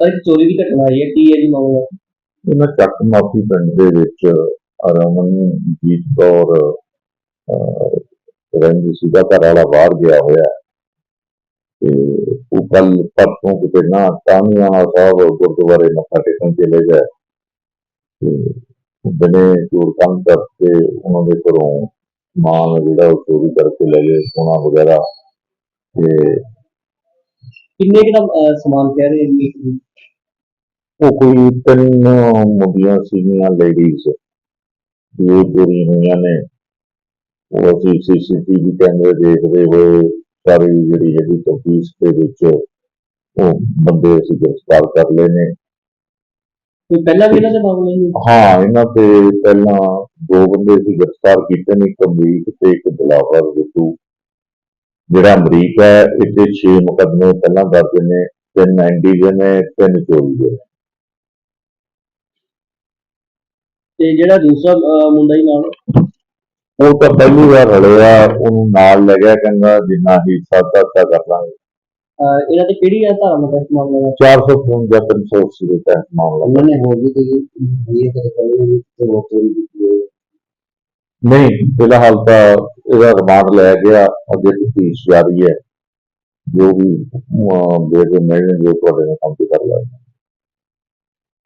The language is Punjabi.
ਸਰ ਇੱਕ ਚੋਰੀ ਦੀ ਘਟਨਾ ਆਈ ਹੈ ਕੀ ਹੈ ਜੀ ਮਾਮਲਾ? ਇਹਨਾਂ ਚੱਕ ਮਾਫੀ ਪਿੰਡ ਦੇ ਵਿੱਚ ਰਮਨਜੀਤ ਕੌਰ ਅਹ, ਰਹਿੰਦੀ ਸੀ ਦਾ ਘਰ ਵਾਲਾ ਬਾਹਰ ਗਿਆ ਹੋਇਆ। ਹੈ। ਤੇ ਉਹ ਕੱਲ ਪਰਸੋਂ ਕਿਤੇ ਨਾ ਤਾਮੀਆਣਾ ਸਾਹਿਬ ਗੁਰਦੁਆਰੇ ਮੱਥਾ ਟੇਕਣ ਚਲੇ ਗਏ ਤੇ ਬਨੇ ਚੋਰ ਕੰਮ ਕਰਕੇ ਉਹਨਾਂ ਦੇ ਘਰੋਂ ਸਮਾਨ ਜਿਹੜਾ ਉਹ ਚੋਰੀ ਕਰਕੇ ਲੈ ਗਏ ਸੋਨਾ ਵਗੈਰਾ। ਤੇ ਕਿੰਨੇ ਕੁ ਦਾ ਅਹ, ਸਮਾਨ ਕਹਿ ਰਹੇ ਨੇ ਜੀ? ਉਹ ਕੋਈ ਤਿੰਨ ਮੁੰਡੀਆਂ ਸੀਗੀਆਂ ਲੇਡੀਜ਼ ਜੋ ਚੋਰੀ ਹੋਈਆਂ ਨੇ। ਉਹ ਅਸੀਂ ਸੀਸੀਟੀਵੀ ਕੈਮਰੇ ਦੇਖਦੇ ਹੋਏ ਸਾਰੀ ਜਿਹੜੀ ਹੈਗੀ ਤਫਤੀਸ਼ ਦੇ ਵਿੱਚ ਉਹ ਬੰਦੇ ਅਸੀਂ ਗ੍ਰਿਫਤਾਰ ਕਰ ਲਏ ਨੇ। ਕੋਈ ਪਹਿਲਾਂ ਵੀ ਇਹਨਾਂ ਦੇ ਮਾਮਲੇ ਨੇ? ਹਾਂ ਇਹਨਾਂ ਤੇ ਪਹਿਲਾਂ ਦੋ ਬੰਦੇ ਅਸੀਂ ਗ੍ਰਿਫਤਾਰ ਕੀਤੇ ਨੇ ਇੱਕ ਅਮਰੀਕ ਤੇ ਇੱਕ ਦਿਲਾਵਰ ਬਿੱਟੂ ਜਿਹੜਾ ਅਮਰੀਕ ਹੈ ਇਹਦੇ 6 ਮੁਕੱਦਮੇ ਪਹਿਲਾਂ ਦਰਜ ਨੇ ਤਿੰਨ ਐਨਡੀ ਦੇ ਨੇ ਤਿੰਨ ਚੋਰੀ ਦੇ ਨੇ। ਤੇ ਜਿਹੜਾ ਦੂਸਰਾ ਅਹ, ਮੁੰਡਾ ਹੀ ਨਾਲ? ਉਹ ਤਾਂ ਪਹਿਲੀ ਵਾਰ ਰਲਿਆ ਉਹਨੂੰ ਨਾਲ ਲੈ ਗਿਆ ਕਹਿੰਦਾ ਜਿੰਨਾ ਹੀ ਸਾਦਾ ਤਾ ਕਰ ਲਾਂਗੇ। ਅਹ, ਇਹਨਾਂ ਤੇ ਕਿਹੜੀ ਹੈ ਧਾਰਾ ਮਤਲਬ ਇਸ ਮਾਮਲੇ? ਦਾ 455 380 ਦੇ ਤਹਿਤ ਮਾਮਲਾ। ਉਹਨਾਂ ਨੇ ਹੋਰ ਵੀ ਕੋਈ ਇਹ ਕਦੇ ਕਰੇ ਤੇ ਉਹ ਚੋਰੀ ਕੀਤੀ ਨਹੀਂ ਫਿਲਹਾਲ ਤਾਂ ਇਹਦਾ ਰਿਮਾਂਡ ਲਿਆ ਗਿਆ ਅੱਗੇ ਤਫਤੀਸ਼ ਜਾਰੀ ਹੈ। ਜੋ ਵੀ ਬੇਟੇ ਮਿਲਣ ਜੋ ਤੁਹਾਡੇ ਨਾਲ ਕੰਮ ਕਰ ਲਾਂਗੇ।